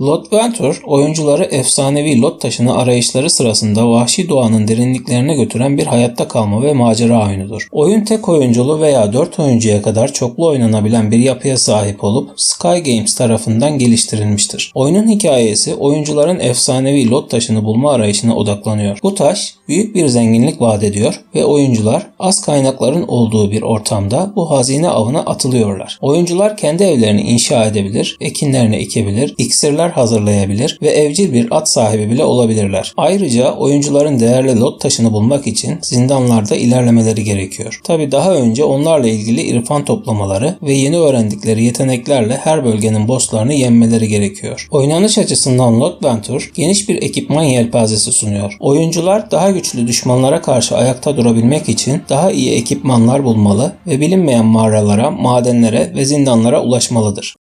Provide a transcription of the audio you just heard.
Lot Venture, oyuncuları efsanevi lot taşını arayışları sırasında vahşi doğanın derinliklerine götüren bir hayatta kalma ve macera oyunudur. Oyun tek oyunculu veya 4 oyuncuya kadar çoklu oynanabilen bir yapıya sahip olup Sky Games tarafından geliştirilmiştir. Oyunun hikayesi oyuncuların efsanevi lot taşını bulma arayışına odaklanıyor. Bu taş büyük bir zenginlik vaat ediyor ve oyuncular az kaynakların olduğu bir ortamda bu hazine avına atılıyorlar. Oyuncular kendi evlerini inşa edebilir, ekinlerini ekebilir, iksirler hazırlayabilir ve evcil bir at sahibi bile olabilirler. Ayrıca oyuncuların değerli lot taşını bulmak için zindanlarda ilerlemeleri gerekiyor. Tabi daha önce onlarla ilgili irfan toplamaları ve yeni öğrendikleri yeteneklerle her bölgenin bosslarını yenmeleri gerekiyor. Oynanış açısından Lot Venture geniş bir ekipman yelpazesi sunuyor. Oyuncular daha güçlü düşmanlara karşı ayakta durabilmek için daha iyi ekipmanlar bulmalı ve bilinmeyen mağaralara, madenlere ve zindanlara ulaşmalıdır.